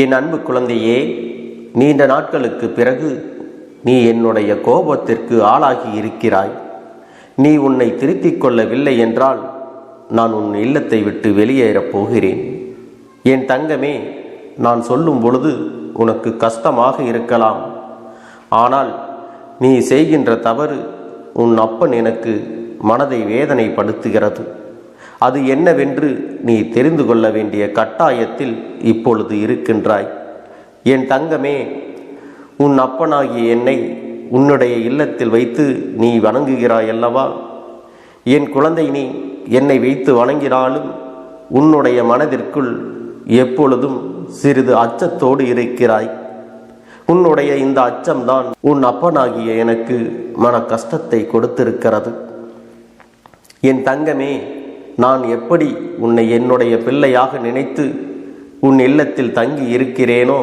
என் அன்பு குழந்தையே நீண்ட நாட்களுக்கு பிறகு நீ என்னுடைய கோபத்திற்கு ஆளாகி இருக்கிறாய். நீ உன்னை திருத்திக் கொள்ளவில்லை என்றால் நான் உன் இல்லத்தை விட்டு வெளியேறப் போகிறேன். என் தங்கமே நான் சொல்லும் பொழுது உனக்கு கஷ்டமாக இருக்கலாம். ஆனால் நீ செய்கின்ற தவறு உன் அப்பன் எனக்கு மனதை வேதனைப்படுத்துகிறது. அது என்னவென்று நீ தெரிந்து கொள்ள வேண்டிய கட்டாயத்தில் இப்பொழுது இருக்கின்றாய். என் தங்கமே உன் அப்பனாகிய என்னை உன்னுடைய இல்லத்தில் வைத்து நீ வணங்குகிறாய் அல்லவா என் குழந்தை நீ என்னை வைத்து வணங்கினாலும் உன்னுடைய மனதிற்குள் எப்பொழுதும் சிறிது அச்சத்தோடு இருக்கிறாய். உன்னுடைய இந்த அச்சம்தான் உன் அப்பனாகிய எனக்கு மன கஷ்டத்தை கொடுத்திருக்கிறது. என் தங்கமே நான் எப்படி உன்னை என்னுடைய பிள்ளையாக நினைத்து உன் இல்லத்தில் தங்கி இருக்கிறேனோ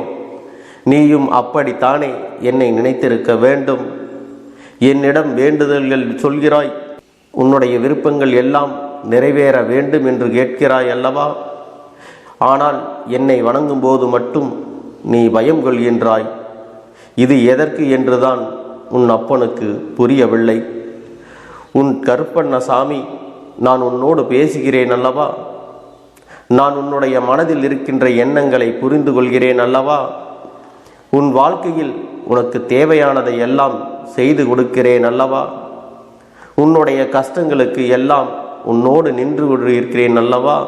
நீயும் அப்படித்தானே என்னை நினைத்திருக்க வேண்டும்? என்னிடம் வேண்டுதல்கள் சொல்கிறாய்? உன்னுடைய விருப்பங்கள் எல்லாம் நிறைவேற வேண்டும் என்று கேட்கிறாய் அல்லவா? ஆனால் என்னை வணங்கும் போது மட்டும் நீ பயம் கொள்கின்றாய். இது எதற்கு என்றுதான் உன் அப்பனுக்கு புரியவில்லை. உன் கருப்பண்ண சாமி நான் உன்னோடு பேசுகிறேன் அல்லவா? நான் உன்னுடைய மனதில் இருக்கின்ற எண்ணங்களை புரிந்து கொள்கிறேன் அல்லவா? உன் வாழ்க்கையில் உனக்கு தேவையானதை எல்லாம் செய்து கொடுக்கிறேன் அல்லவா? உன்னுடைய கஷ்டங்களுக்கு எல்லாம் உன்னோடு நின்று இருக்கிறேன் அல்லவா?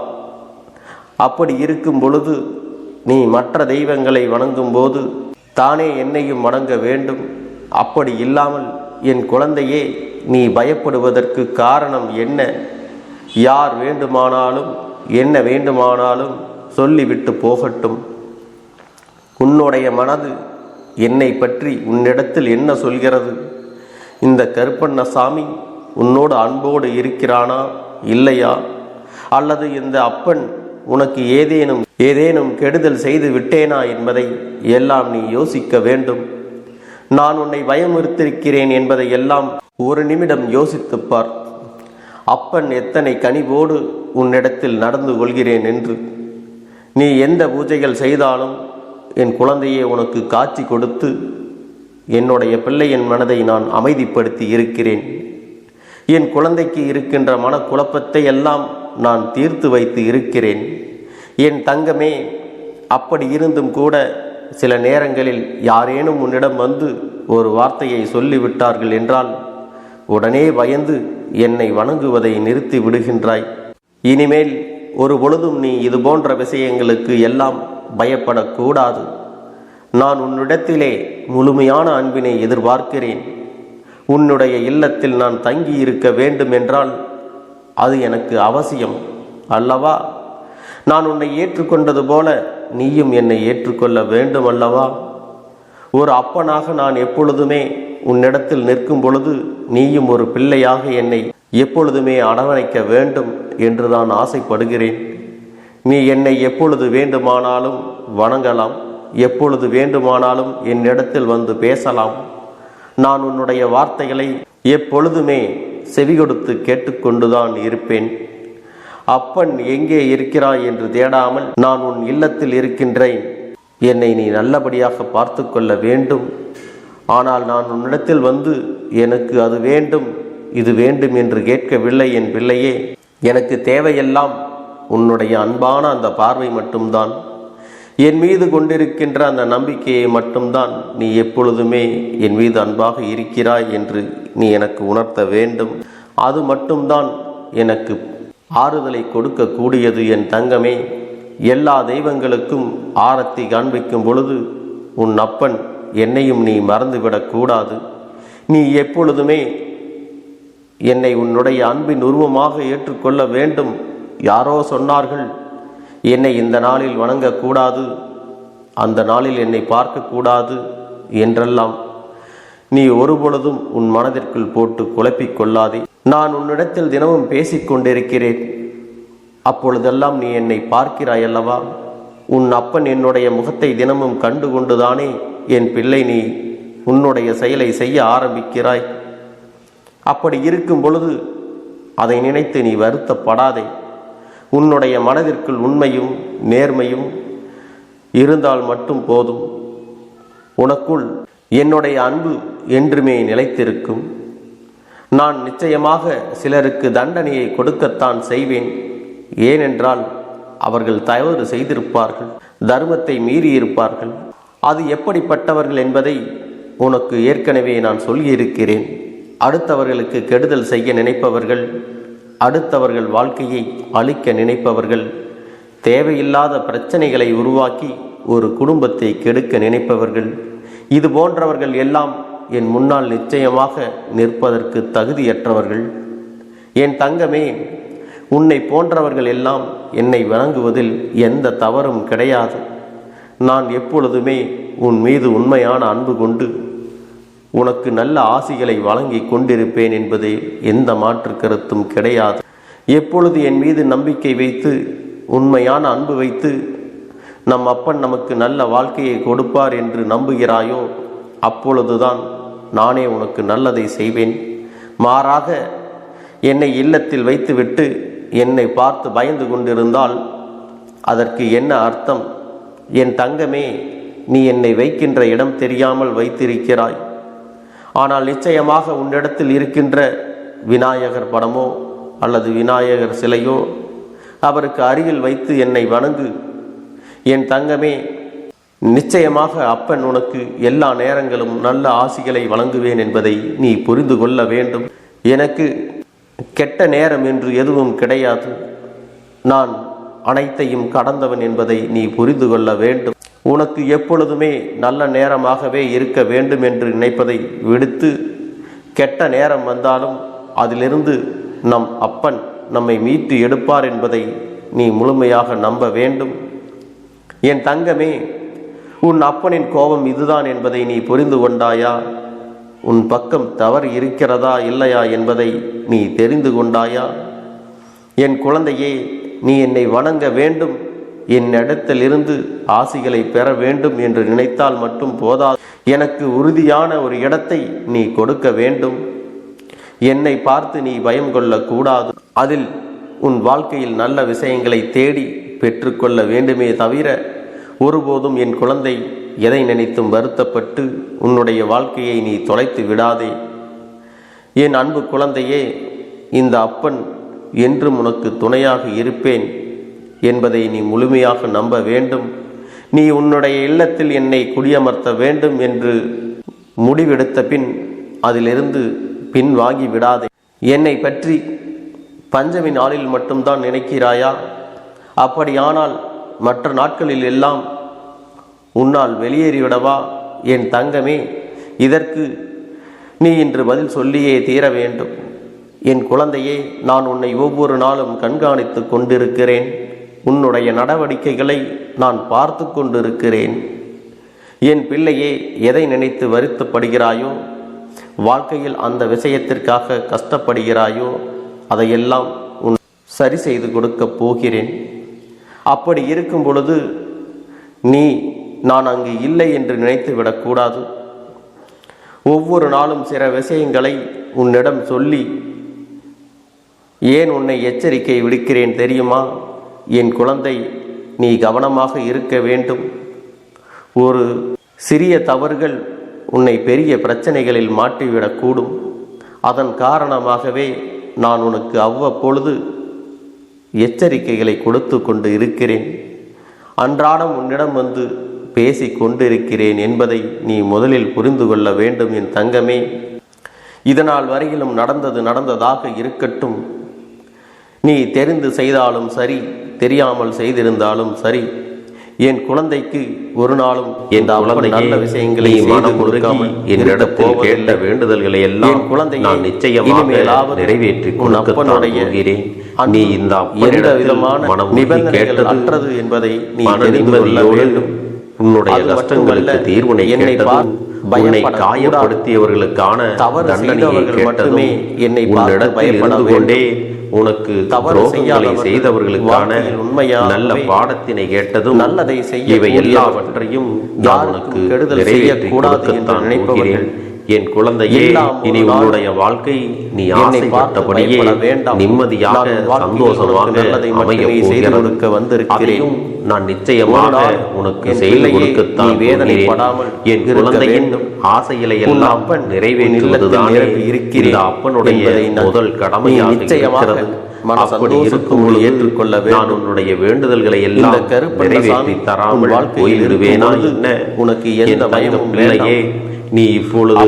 அப்படி இருக்கும் பொழுது நீ மற்ற தெய்வங்களை வணங்கும் போது தானே என்னையும் வணங்க வேண்டும். அப்படி இல்லாமல் என் குழந்தையே நீ பயப்படுவதற்கு காரணம் என்ன? யார் வேண்டுமானாலும் என்ன வேண்டுமானாலும் சொல்லிவிட்டு போகட்டும். உன்னுடைய மனது என்னை பற்றி உன்னிடத்தில் என்ன சொல்கிறது? இந்த கருப்பண்ணசாமி உன்னோடு அன்போடு இருக்கிறானா இல்லையா? அல்லது இந்த அப்பன் உனக்கு ஏதேனும் ஏதேனும் கெடுதல் செய்து விட்டேனா என்பதை எல்லாம் நீ யோசிக்க வேண்டும். நான் உன்னை பயமுறுத்திருக்கிறேன் என்பதை எல்லாம் ஒரு நிமிடம் யோசித்துப் பார். அப்பன் எத்தனை கனிவோடு உன்னிடத்தில் நடந்து கொள்கிறேன் என்று. நீ எந்த பூஜைகள் செய்தாலும் என் குழந்தையை உனக்கு காட்சி கொடுத்து என்னுடைய பிள்ளையின் மனதை நான் அமைதிப்படுத்தி இருக்கிறேன். என் குழந்தைக்கு இருக்கின்ற மனக்குழப்பத்தை எல்லாம் நான் தீர்த்து வைத்து இருக்கிறேன். என் தங்கமே அப்படி இருந்தும் கூட சில நேரங்களில் யாரேனும் உன்னிடம் வந்து ஒரு வார்த்தையை சொல்லிவிட்டார்கள் என்றால் உடனே பயந்து என்னை வணங்குவதை நிறுத்தி விடுகின்றாய். இனிமேல் ஒரு பொழுதும் நீ இது போன்ற விஷயங்களுக்கு எல்லாம் பயப்படக்கூடாது. நான் உன்னிடத்திலே முழுமையான அன்பினை எதிர்பார்க்கிறேன். உன்னுடைய இல்லத்தில் நான் தங்கி இருக்க வேண்டும் என்றால் அது எனக்கு அவசியம் அல்லவா? நான் உன்னை ஏற்றுக்கொண்டது போல நீயும் என்னை ஏற்றுக்கொள்ள வேண்டும் அல்லவா ஒரு அப்பனாக நான் எப்பொழுதுமே உன்னிடத்தில் நிற்கும் பொழுது நீயும் ஒரு பிள்ளையாக என்னை எப்பொழுதுமே அரவணைக்க வேண்டும் என்று நான் ஆசைப்படுகிறேன். நீ என்னை எப்பொழுது வேண்டுமானாலும் வணங்கலாம் எப்பொழுது வேண்டுமானாலும் என்னிடத்தில் வந்து பேசலாம். நான் உன்னுடைய வார்த்தைகளை எப்பொழுதுமே செவிகொடுத்து கேட்டுக்கொண்டுதான் இருப்பேன். அப்பன் எங்கே இருக்கிறாய் என்று தேடாமல் நான் உன் இல்லத்தில் இருக்கின்றேன். என்னை நீ நல்லபடியாக பார்த்து கொள்ள வேண்டும். ஆனால் நான் உன்னிடத்தில் வந்து எனக்கு அது வேண்டும் இது வேண்டும் என்று கேட்கவில்லை என் பிள்ளையே. எனக்கு தேவையெல்லாம் உன்னுடைய அன்பான அந்த பார்வை மட்டும்தான். என் மீது கொண்டிருக்கின்ற அந்த நம்பிக்கையை மட்டும்தான் நீ எப்பொழுதுமே என் மீது அன்பாக இருக்கிறாய் என்று நீ எனக்கு உணர்த்த வேண்டும். அது மட்டும்தான் எனக்கு ஆறுதலை கொடுக்கக்கூடியது என் தங்கமே. எல்லா தெய்வங்களுக்கும் ஆரத்தி காண்பிக்கும் பொழுது உன் அப்பன் என்னையும் நீ மறந்துவிடக்கூடாது நீ எப்பொழுதுமே என்னை உன்னுடைய அன்பின் உருவமாக ஏற்றுக்கொள்ள வேண்டும். யாரோ சொன்னார்கள் என்னை இந்த நாளில் வணங்கக்கூடாது அந்த நாளில் என்னை பார்க்கக்கூடாது என்றெல்லாம். நீ ஒருபொழுதும் உன் மனதிற்குள் போட்டு குழப்பிக் கொள்ளாதே. நான் உன்னிடத்தில் தினமும் பேசிக்கொண்டிருக்கிறேன் அப்பொழுதெல்லாம் நீ என்னை பார்க்கிறாய் அல்லவா உன் அப்பன் என்னுடைய முகத்தை தினமும் கண்டு கொண்டுதானே? என் பிள்ளை நீ உன்னுடைய செயலை செய்ய ஆரம்பிக்கிறாய். அப்படி இருக்கும் பொழுது அதை நினைத்து நீ வருத்தப்படாதே. உன்னுடைய மனதிற்குள் உண்மையும் நேர்மையும் இருந்தால் மட்டும் போதும். உனக்குள் என்னுடைய அன்பு என்றுமே நிலைத்திருக்கும். நான் நிச்சயமாக சிலருக்கு தண்டனையை கொடுக்கத்தான் செய்வேன். ஏனென்றால் அவர்கள் தவறு செய்திருப்பார்கள் தர்மத்தை மீறியிருப்பார்கள். அது எப்படிப்பட்டவர்கள் என்பதை உனக்கு ஏற்கனவே நான் சொல்லியிருக்கிறேன். அடுத்தவர்களுக்கு கெடுதல் செய்ய நினைப்பவர்கள் அடுத்தவர்கள் வாழ்க்கையை அழிக்க நினைப்பவர்கள் தேவையில்லாத பிரச்சனைகளை உருவாக்கி ஒரு குடும்பத்தை கெடுக்க நினைப்பவர்கள் இது போன்றவர்கள் எல்லாம் என் முன்னால் நிச்சயமாக நிற்பதற்கு தகுதியற்றவர்கள். என் தங்கமே உன்னை போன்றவர்கள் எல்லாம் என்னை வணங்குவதில் எந்த தவறும் கிடையாது. நான் எப்பொழுதுமே உன் மீது உண்மையான அன்பு கொண்டு உனக்கு நல்ல ஆசிகளை வழங்கி கொண்டிருப்பேன் என்பதே எந்த மாற்று கருத்தும் கிடையாது. எப்பொழுது என் மீது நம்பிக்கை வைத்து உண்மையான அன்பு வைத்து நம் அப்பன் நமக்கு நல்ல வாழ்க்கையை கொடுப்பார் என்று நம்புகிறாயோ அப்பொழுதுதான் நானே உனக்கு நல்லதை செய்வேன். மாறாக என்னை இல்லத்தில் வைத்துவிட்டு என்னை பார்த்து பயந்து கொண்டிருந்தால் அதற்கு என்ன அர்த்தம்? என் தங்கமே நீ என்னை வைக்கின்ற இடம் தெரியாமல் வைத்திருக்கிறாய். ஆனால் நிச்சயமாக உன்னிடத்தில் இருக்கின்ற விநாயகர் படமோ அல்லது விநாயகர் சிலையோ அவருக்கு அருகில் வைத்து என்னை வணங்கு. என் தங்கமே நிச்சயமாக அப்பன் உனக்கு எல்லா நேரங்களும் நல்ல ஆசிகளை வழங்குவேன் என்பதை நீ புரிந்து கொள்ள வேண்டும். எனக்கு கெட்ட நேரம் என்று எதுவும் கிடையாது. நான் அனைத்தையும் கடந்தவன் என்பதை நீ புரிந்து கொள்ள வேண்டும். உனக்கு எப்பொழுதுமே நல்ல நேரமாகவே இருக்க வேண்டும் என்று நினைப்பதை விடுத்து கெட்ட நேரம் வந்தாலும் அதிலிருந்து நம் அப்பன் நம்மை மீட்டு எடுப்பார் என்பதை நீ முழுமையாக நம்ப வேண்டும். என் தங்கமே உன் அப்பனின் கோபம் இதுதான் என்பதை நீ புரிந்து கொண்டாயா? உன் பக்கம் தவறு இருக்கிறதா இல்லையா என்பதை நீ தெரிந்து கொண்டாயா? என் குழந்தையே நீ என்னை வணங்க வேண்டும். என்னிடத்திலிருந்து ஆசிகளை பெற வேண்டும் என்று நினைத்தால் மட்டும் போதாது. எனக்கு உறுதியான ஒரு இடத்தை நீ கொடுக்க வேண்டும். என்னை பார்த்து நீ பயம் கொள்ளக்கூடாது அதில் உன் வாழ்க்கையில் நல்ல விஷயங்களை தேடி பெற்றுக்கொள்ள வேண்டுமே தவிர ஒருபோதும் என் குழந்தை எதை நினைத்தும் வருத்தப்பட்டு உன்னுடைய வாழ்க்கையை நீ தொலைத்து விடாதே. என் அன்பு குழந்தையே இந்த அப்பன் என்றும் உனக்கு துணையாக இருப்பேன் என்பதை நீ முழுமையாக நம்ப வேண்டும். நீ உன்னுடைய இல்லத்தில் என்னை குடியமர்த்த வேண்டும் என்று முடிவெடுத்த பின் அதிலிருந்து பின் வாங்கி விடாதே. என்னை பற்றி பஞ்சமி நாளில் மட்டும்தான் நினைக்கிறாயா? அப்படியானால் மற்ற நாட்களில் எல்லாம் உன்னால் வெளியேறிவிடவா? என் தங்கமே இதற்கு நீ இன்று பதில் சொல்லியே தீர வேண்டும். என் குழந்தையே நான் உன்னை ஒவ்வொரு நாளும் கண்காணித்து கொண்டிருக்கிறேன். உன்னுடைய நடவடிக்கைகளை நான் பார்த்து கொண்டிருக்கிறேன். என் பிள்ளையே எதை நினைத்து வருத்தப்படுகிறாயோ வாழ்க்கையில் அந்த விஷயத்திற்காக கஷ்டப்படுகிறாயோ அதையெல்லாம் உன் சரி செய்து கொடுக்கப் போகிறேன். அப்படி இருக்கும் பொழுது நீ நான் அங்கு இல்லை என்று நினைத்து விடக்கூடாது. ஒவ்வொரு நாளும் சில விஷயங்களை உன்னிடம் சொல்லி ஏன் உன்னை எச்சரிக்கை விடுக்கிறேன் தெரியுமா? என் குழந்தை நீ கவனமாக இருக்க வேண்டும். ஒரு சிறிய தவறுகள் உன்னை பெரிய பிரச்சனைகளில் மாட்டிவிடக்கூடும். அதன் காரணமாகவே நான் உனக்கு அவ்வப்பொழுது எச்சரிக்கைகளை கொடுத்து கொண்டு இருக்கிறேன். அன்றாடம் உன்னிடம் வந்து பேசி கொண்டிருக்கிறேன் என்பதை நீ முதலில் புரிந்து கொள்ள வேண்டும் என் தங்கமே. இதனால் வரையிலும் நடந்தது நடந்ததாக இருக்கட்டும். நீ தெரிந்து செய்தாலும் சரி தெரியாமல் செய்திருந்தாலும் சரி என் குழந்தைக்கு ஒரு நாளும் என் குழந்தையே, நல்ல விஷயங்களை மனம் கொடுக்காமல் இருக்கப் கேட்ட. வேண்டுதல்களை எல்லாம் என் குழந்தையே, நான் நிச்சயமாக நிறைவேற்றி கொடுக்கத்தான் நீ இந்த எந்த விதமான மனம் கேட்டது அற்றது என்பதை நீ தெரிந்து கொள்ள வேண்டும் உன்னுடைய கஷ்டங்களுக்கு தீர்வினை என்னை உன்னை. காயப்படுத்தியவர்களுக்கான தவறு தண்டனையை மட்டுமே என்னை பார்த்து பயப்பட கொண்டே உனக்கு தவறு செய்யாதவர்கள் செய்தவர்களுக்கான உண்மையாகவே நல்ல பாடத்தினை கேட்டதும் நல்லதை செய்ய இவை. எல்லாவற்றையும் நான் உனக்கு நிறைவேற்றி செய்யக்கூடாது கொடுக்கத்தான் நினைப்பவர்கள் என் குழந்தையே இனி உன்னுடைய வாழ்க்கை நீ ஆசைப்பட்டபடியே வேண்டாம். நிம்மதியாக சந்தோஷமாக அமைய செய்து போகிறது கொடுக்க வந்திருக்கிறேன். நான் நிச்சயமாக உனக்கு செய்து கொடுக்கத்தான் வேதனைப்படாமல். என் குழந்தையின் உன் எல்லாம் நிறைவேற்றுவதுதான் இந்த அப்பனுடைய முதல் கடமையாக நிச்சயமாக அப்படி இருக்கும் ஏற்றுக்கொள்ள நான். உன்னுடைய வேண்டுதல்களை எல்லாம் கருப்பண்ணசாமி நிறைவேற்றி தராமல் வாழ்க்கையில் இருக்கும் என்ன உனக்கு எந்த பயமும் பிள்ளையே நீ இப்பொழுது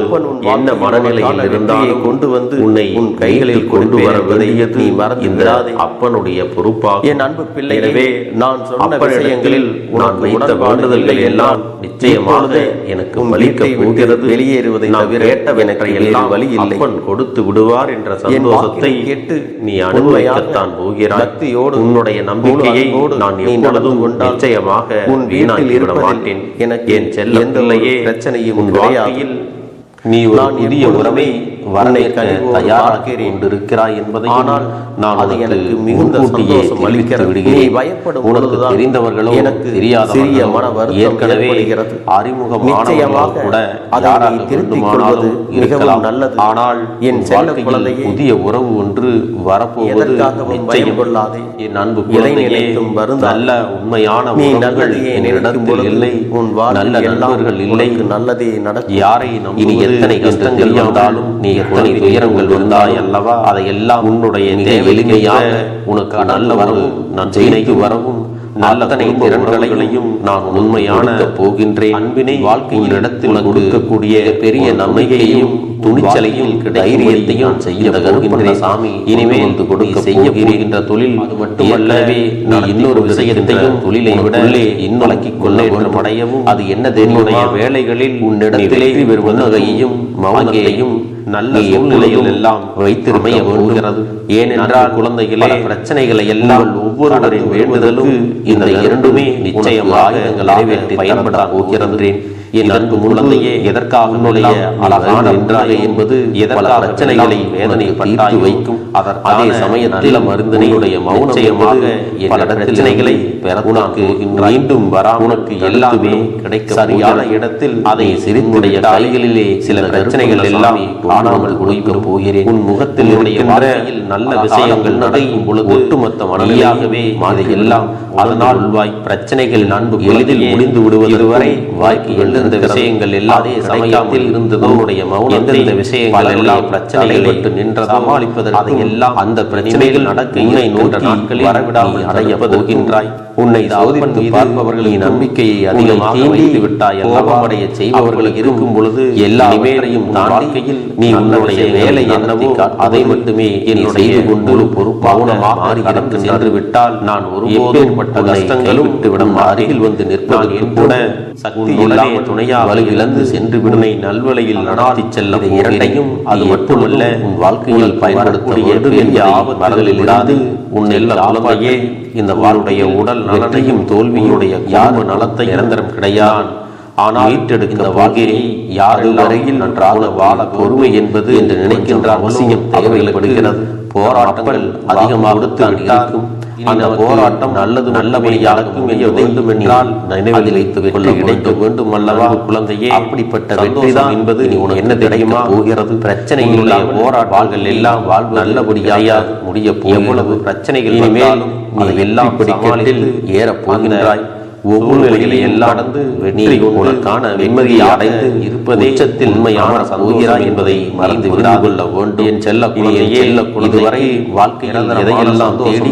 என்ன மனநிலையில் இருந்தாலும் கொண்டு வந்து உன்னை உன் கைகளில் கொண்டு வர வேண்டியது நீ மறந்து. அப்பனுடைய பொறுப்பாகும் என் அன்பு பிள்ளையே, எனவே நான் சொன்ன விஷயங்களில் நான் உனக்கு வைத்த உடன்பாடு வேண்டுதல்கள் எல்லாம் நிச்சயமாக எனக்கு விட்டு போகிறது வெளியேறுவதை தவிர வேறு எல்லாம் வழி இல்லை. அப்பன் கொடுத்து விடுவார் என்ற என் சந்தோஷத்தை கேட்டு நீ அனுபவிக்கத்தான் போகிறாய் பக்தியோடு உன்னுடைய நம்பிக்கையை நான் எப்பொழுதும் நிச்சயமாக உன் வீட்டில் இருப்பதில் மாட்டேன் எனக்கு என் செல்ல பிரச்சனையும் கிடையாது. வாழ்க்கையில் நீ நான் எப்பொழுதுமே உறவை வரவேற்க தயாராக. கொண்டிருக்கிறாய் என்பதை ஆனால் நான் அது எனக்கு மிகுந்த சந்தோஷம் அளிக்கிறது. பயப்படும் உனக்கு தெரிந்தவர்களோ எனக்கு தெரியாதவர்களோ சிறிய மன வருத்தம் ஏற்கனவே ஏற்படுகிறது. அறிமுகமானவர்களோ நிச்சயமாக கூட யாராக வேண்டுமானாலும் இருக்கலாம் நல்லது. ஆனால் என் வாழ்க்கையில் புதிய உறவு ஒன்று வரப்போவது நிச்சயம் கொள்ளாதே. என் அன்பு குழந்தையே. நல்ல உண்மையான உறவுகள் என்னிடத்தில் இல்லை உன் நல்ல நண்பர்கள் இல்லை நல்லதே நடக்கும் யாரை இனி எத்தனை கஷ்டங்கள் வந்தாலும் நீ எத்தனை துயரங்கள் வந்தாய் அல்லவா? அதையெல்லாம் உன்னுடைய எளிமையாக உனக்கு நல்ல வரவும் நான் செய்து வரவும் அத்தனை திறன்களையும் நான் உண்மையான போகின்றேன். அன்பினை வாழ்க்கையின் இடத்தில் கொடுக்கக்கூடிய பெரிய நம்பிக்கையும் துணிச்சலையும் தைரியத்தையும் செய்ய போகின்றேன். சாமி இனிமே என்று கொடுக்க செய்ய போகின்ற தொழில் அது மட்டுமல்லவே நீ இன்னொரு விஷயத்தையும் தொழிலை விட இன்னொலக்கிக் கொள்ள வேண்டும் அடையவும் அது என்ன தெரியுடைய வேலைகளில் உன்னிடத்திலே புன்னகையையும் மௌனத்தையும் நல்ல சூழ்நிலையில் எல்லாம் வைத்திருமைய போகிறது. ஏனென்றால் குழந்தைகளே பிரச்சனைகளை எல்லாம் ஒவ்வொருவரின் வேண்டுதலும் இந்த இரண்டுமே நிச்சயமாக ஆயுதங்களாக பயன்பட போகிறது. என் அன்பு குழந்தையே எதற்காக உன்னுடைய அழகான என்றாய் என்பது எதற்காக பிரச்சனைகளை வேதனை பட்டாய் வைக்கும்? அதே சமயத்தில் மருந்தினையுடைய மௌனமாக பல பிரச்சனைகளை பெற உனக்கு மீண்டும் வரா உனக்கு எல்லாமே கிடைக்க சரியான இடத்தில் அதை சிரித்துடைய கைகளிலே சில பிரச்சனைகள் எல்லாம் காணாமல் கொடுக்க போகிறேன். உன் முகத்தில் இருக்கின்ற நல்ல விஷயங்கள் நடக்கும் பொழுது ஒட்டுமொத்த மனநிலையாகவே அதை எல்லாம் அதனால் உள்வாய் பிரச்சனைகள் நன்கு எளிதில் முடிந்து விடுவது இதுவரை வாய்க்கு எழுந்த விஷயங்கள் எல்லாம் சமயத்தில் இருந்ததோ உடைய மௌனம் எந்தெந்த விஷயங்கள் எல்லாம் பிரச்சனைகள் விட்டு நின்ற சமாளிப்பதற்கு எல்லாம் அந்த பிரச்சனைகள் நடக்க உன்னை நோன்ற நாட்களில் வரவிடாமல் அடைய போகின்றாய். உன்னை சோதித்து பார்ப்பவர்கள் நம்பிக்கையை அதிகமாக வைத்து விட்டாய் அடைய செய்பவர்கள் இருக்கும் பொழுது எல்லாவற்றையும் தாண்டிக்கையில் நீ உன்னுடைய வேலை என்னவோ அதை மட்டுமே என்னுடைய கொண்டு பொறுப்பாக மாறி கடந்து சென்று விட்டால் நான் ஒருபோதும் பட்ட கஷ்டங்களும் விட்டுவிடும் அருகில் வந்து நிற்பது கூட சக்தி இல்லாமல் துணையா வலு இழந்து சென்று விடுமை நல்வழியில் நடாத்தி செல்ல இரண்டையும் அது மட்டுமல்ல உன் வாழ்க்கையில் பயன்படுத்தக்கூடிய பெரிய ஆபத்துகளில் இருந்து உன் எல்லா குழந்தையே இந்த வாளுடைய உடல் நலனையும் தோல்வியுடைய யாரு நலத்தை நிரந்தரம் கிடையான். ஆனால் மீட்டெடுக்க வாழ்க்கையை யாரு வரையில் நன்றாக வாழ பொறுமை என்பது என்று நினைக்கின்ற அவசியம் தேவைப்படுகிறது போராட்டங்கள் அதிகமாக இருக்கும். அந்த போராட்டம் நல்லது நல்லபடியாகும் செய்ய வேண்டும் என்றால் நினைவில் கொள்ள கிடைக்க வேண்டும் அல்லவா குழந்தையே அப்படிப்பட்ட வெற்றிதான் என்பது நீ உனக்கு என்ன தெரியுமா? போகிறது? பிரச்சனையில் போராட்டங்கள் எல்லாம் வாழ்வு நல்லபடியாக முடிய எவ்வளவு பிரச்சனைகள் இனிமேலும் நீ எல்லாம் படிக்கட்டில் ஏறப் போகின்றாய். ஒவ்வொரு நிலைகளை எல்லாம் கடந்து வெற்றி உனக்கான வெண்மதியை அடைந்து இருப்பதே உச்சத்தில் உண்மையான போகிறாய் என்பதை மறந்து விடாது. கொள்ள வேண்டும். என் செல்ல குழந்தையே இதுவரை வாழ்க்கையில் எதையெல்லாம் தேடி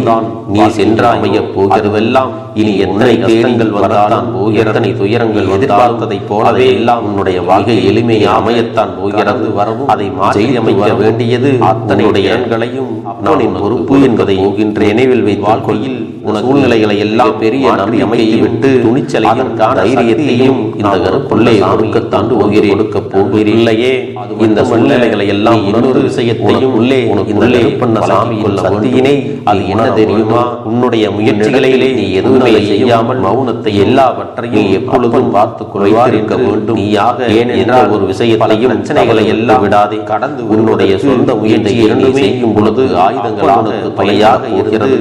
நீ சென்று அமைய போகிறதெல்லாம் இனி எத்தனை கஷ்டங்கள் வந்தாலும் எத்தனை துயரங்கள் எதிர்பார்த்ததை போலவே எல்லாம் உன்னுடைய வாழ்க்கை எளிமையை அமையத்தான் போகிறது. வரவும் அதை மாற்றி அமைக்க வேண்டியது அத்தனை இடங்களையும் நான் பொறுப்பு என்பதை நினைவில் வைத்து வாழ்க்கையில் உன சூழ்நிலைகளை எல்லாம் பெரிய நம்பிக்கையை விட்டு துணிச்சலையும் தைரியத்தையும் இந்த கருப்புள்ளே கொடுக்கத்தான் போகிறேன். கொடுக்க போகிறீர்களையே இந்த சூழ்நிலைகளை எல்லாம் இன்னொரு விஷயத்தையும் உள்ளே உனக்கு உள்ளே பண்ண சாமியின் சக்தியினை அது என்ன தெரியுமா உன்னுடைய முயற்சிகளிலே நீ எதுவுமே செய்யாமல் மௌனத்தை எல்லாவற்றையும் எப்பொழுதும் பார்த்து வைத்திருக்க வேண்டும். நீயாக ஏனென்றால் ஒரு விஷயத்தையும் பிரச்சனைகளை எல்லாம் விடாதே. கடந்து உன்னுடைய சொந்த முயற்சி இரண்டுமே செய்யும் பொழுது ஆயுதங்கள் உனக்கு பழையாக இருக்கிறது.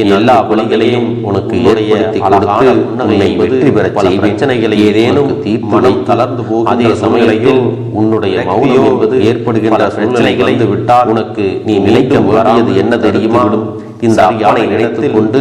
என் எல்லா வழிகளையும் உனக்கு ஏற்படுத்தி கொடுத்து உன்னை வெற்றி பெறச் செய்வேன். பிரச்சனைகளை ஏதேனும் மனம் தளர்ந்து போகும் அதே சமயத்தில் உன்னுடைய மௌனம் என்பது ஏற்படுகின்ற பிரச்சனைகளை விட்டால் உனக்கு நீ நிலைக்க வேண்டியது என்ன தெரியுமா? இந்த யானை நினைத்துக் கொண்டு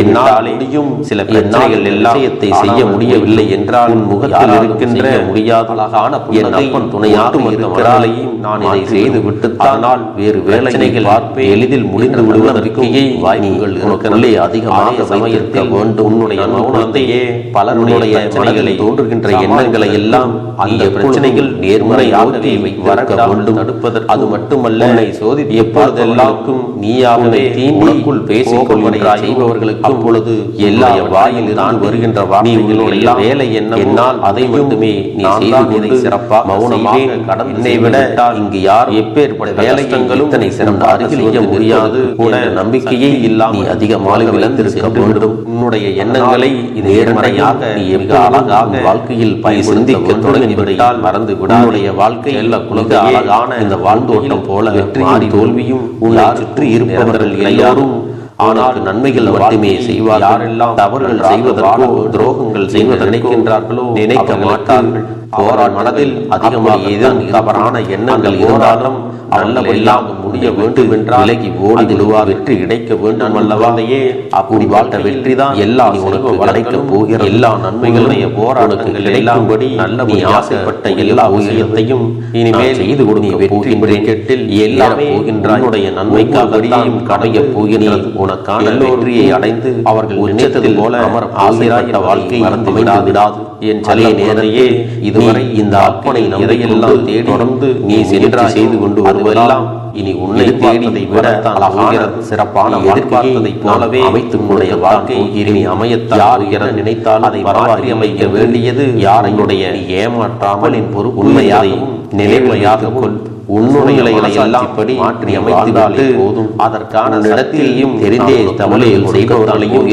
என்னால் முடியும் சில பிரச்சனைகள் எல்லா விஷயத்தை செய்ய முடியவில்லை என்றால் உன் முகத்தில் இருக்கின்ற முடியாத அழகான என் அப்பன் துணையாக இருக்கிறாலையும் நான் இதை செய்து விட்டுத்தானால் வேறு வேலைகள் பார்ப்பே எளிதில் முடிந்து விடுவதற்கும் வாய்ப்புகள் உனக்குள்ளே அதிகமாக சமையிருக்க வேண்டும். உன்னுடைய மௌனத்தையே பலருடைய மனதில் தோன்றுகின்ற எண்ணங்களை எல்லாம் அந்த பிரச்சனைகள் நேர்மறையாகவே வரக்க வேண்டும். தடுப்பதற்கு அது மட்டுமல்ல சோதி எப்பொழுதெல்லாக்கும் நீயாகவே தீண்டி உனக்குள் பேசிக் கொள்கிறாய் செய்பவர்களுக்கு அப்பொழுது எல்லா வாயில் தான் வருகின்ற உன்னுடைய வேலை என்ன என்னால் அதை மட்டுமே நீ செய்து கொண்டு மௌனமாக கடந்து விட இங்கு யார் எப்பேற்பட்ட வேலைகளும் இத்தனை சிறந்த அருகில் செய்ய முடியாது கூட நம்பிக்கையே இல்லாமல் அதிகமாக விளந்திருக்க வேண்டும். உன்னுடைய எண்ணங்களை நேர்மறையாக நீ மிக அழகாக வாழ்க்கையில் சிந்திக்க தொடங்கிவிட்டால் மறந்து விட உன்னுடைய வாழ்க்கை எல்லா குழந்தை அழகான இந்த வாழ்ந்தோட்டம் போல வெற்றி தோல்வியும் உன்னை சுற்றி இருப்பவர்கள் எல்லாரும் ஆனால் நன்மைகள் மட்டுமே செய்வார் யாரெல்லாம் தவறுகள் செய்வதற்கோ துரோகங்கள் செய்வதற்கு நினைக்கின்றார்களோ? நினைக்க மாட்டார்கள். போராட மனதில் அதிகமாக ஏதும் தவறான எண்ணங்கள் இருந்தாலும் நல்லவெல்லாம் முடிய வேண்டும் என்றால் விலகி ஓடி விடுவார். வெற்றி கிடைக்க வேண்டும் அல்லவாதையே அப்படி வாழ்த்த வெற்றி தான் எல்லா உனக்கு கிடைக்க போகிற எல்லா நன்மைகளுடைய போராட்டங்கள் கிடைக்கும்படி நல்ல நீ ஆசைப்பட்ட எல்லா விஷயத்தையும் இனிமேல் செய்து கொடுக்க வெற்றி கெட்டில் எல்லாமே போகின்றாய் உன்னுடைய நன்மைக்காகத்தான் கடைய போகின்றது. உனக்கான வெற்றியை அடைந்து அவர்கள் நினைத்தது போல அமர ஆசைப்பட்ட வாழ்க்கை மறந்து விடாது. என் சலே நேரையே இதுவரை இந்த அப்பனை எதையெல்லாம் தேடி தொடர்ந்து நீ சென்றா செய்து கொண்டு வருவதெல்லாம் இனி உன்னை தேடியதை விட அழகான சிறப்பான எதிர்பார்த்ததை போலவே அமைத்து உன்னுடைய வாழ்க்கை இனி அமையத்தான் யார் என நினைத்தால் அதை மாற்றி அமைக்க வேண்டியது யார் என்னுடைய ஏமாற்றாமல் என் பொறுப்பு உண்மையாகவும் நிலைமையாக கொள். உன்னுடைய எல்லாம் படி மாற்றி போதும். அதற்கான இடத்திலையும் தெரிந்தே தமிழில் செய்பவர்களையும்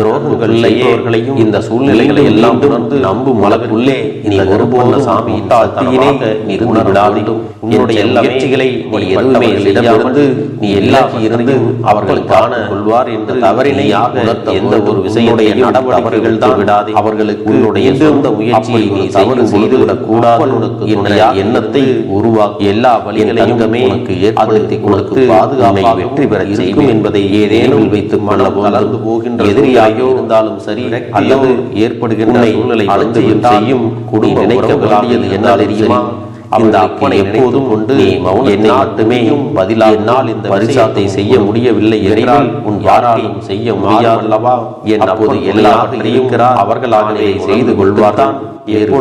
துரோகங்கள் செய்பவர்களையும் இந்த சூழ்நிலைகளை எல்லாம் உணர்ந்து நம்பும் அளவுக்குள்ளே நீ ஒருபோல சாமி சக்தியினை நீ உணர விடாதே. உன்னுடைய முயற்சிகளை நீ எதுவுமே செய்யாமல் நீ எல்லாக்கி இருந்து அவர்களுக்கான கொள்வார் என்ற தவறினையாக எந்த ஒரு விஷயமுடைய நடவடிக்கைகள் தான் விடாதே. அவர்களுக்கு உன்னுடைய சொந்த முயற்சியை நீ தவறு செய்துவிடக் கூடாது என்ற எண்ணத்தை உருவாக்கி எல்லா வழிகளையும் ஏற்படுத்தி கொடுத்து பாதுகாப்பாக வெற்றி பெற செய்யும் என்பதை ஏதேனும் வைத்து மனம் கலந்து போகின்ற எதிரியாகோ இருந்தாலும் சரி அல்லது ஏற்படுகின்ற சூழ்நிலை அழைத்து செய்யும் குடும்ப நினைக்க வேண்டியது என்ன தெரியுமா? இந்த அப்பனை எப்போதும் கொண்டு நீ என்னை மட்டுமே பதிலாக என்னால் இந்த பரிசாத்தை செய்ய முடியவில்லை என்றால் உன் யாராலும் செய்ய முடியாதல்லவா? என் அப்போது எல்லாவற்றையும் அவர்களாகவே செய்து கொள்வார்தான்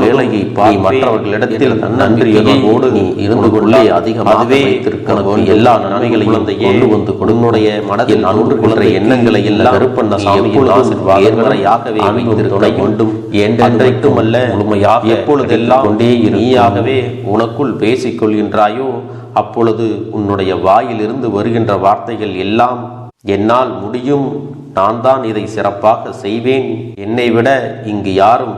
வேலையை நீ மற்றவர்களிடத்தில் நன்றியோடு நீ இருந்து கொள்ளே அதிகமாகவே வைத்திருக்க எல்லா நன்மைகளையும் கொண்டு வந்து கொடுனுடைய மனதில் நன்று கொள்ற எண்ணங்களை எல்லாம் கருப்பண்ண சாமியின் ஆசிர்வாதங்களையாகவே வைத்திருக்க வேண்டும். என்றென்றைக்கும் அல்ல முழுமையாக எப்பொழுதெல்லாம் கொண்டே நீயாகவே உனக்குள் பேசிக் கொள்கின்றாயோ அப்பொழுது உன்னுடைய வாயிலிருந்து வருகின்ற வார்த்தைகள் எல்லாம் என்னால் முடியும். நான் தான் இதை சிறப்பாக செய்வேன். என்னை விட இங்கு யாரும்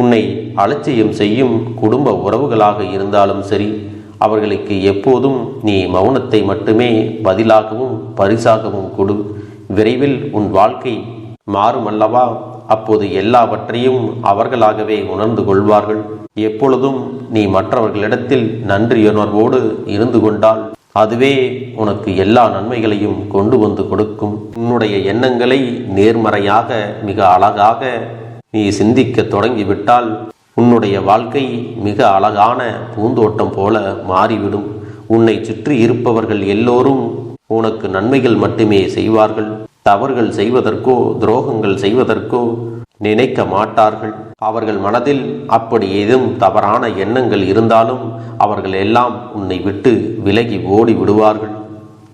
உன்னை அலட்சியம் செய்யும் குடும்ப உறவுகளாக இருந்தாலும் சரி அவர்களுக்கு எப்போதும் நீ மௌனத்தை மட்டுமே பதிலாகவும் பரிசாகவும் கொடு. விரைவில் உன் வாழ்க்கை மாறுமல்லவா? அப்போது எல்லாவற்றையும் அவர்களாகவே உணர்ந்து கொள்வார்கள். எப்பொழுதும் நீ மற்றவர்களிடத்தில் நன்றியுணர்வோடு இருந்து கொண்டால் அதுவே உனக்கு எல்லா நன்மைகளையும் கொண்டு வந்து கொடுக்கும். உன்னுடைய எண்ணங்களை நேர்மறையாக மிக அழகாக நீ சிந்திக்க தொடங்கிவிட்டால் உன்னுடைய வாழ்க்கை மிக அழகான பூந்தோட்டம் போல மாறிவிடும். உன்னை சுற்றி இருப்பவர்கள் எல்லோரும் உனக்கு நன்மைகள் மட்டுமே செய்வார்கள். தவறுகள் செய்வதற்கோ துரோகங்கள் செய்வதற்கோ நினைக்க மாட்டார்கள். அவர்கள் மனதில் அப்படி ஏதும் தவறான எண்ணங்கள் இருந்தாலும் அவர்கள் எல்லாம் உன்னை விட்டு விலகி ஓடி விடுவார்கள்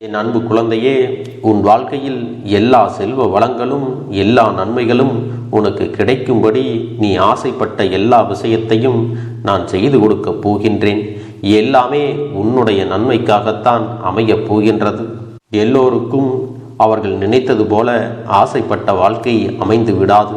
என் அன்பு குழந்தையே உன் வாழ்க்கையில் எல்லா செல்வ வளங்களும் எல்லா நன்மைகளும் உனக்கு கிடைக்கும்படி நீ ஆசைப்பட்ட எல்லா விஷயத்தையும் நான் செய்து கொடுக்கப் போகின்றேன். எல்லாமே உன்னுடைய நன்மைக்காகத்தான் அமையப் போகின்றது. எல்லோருக்கும் அவர்கள் நினைத்தது போல ஆசைப்பட்ட வாழ்க்கை அமைந்து விடாது.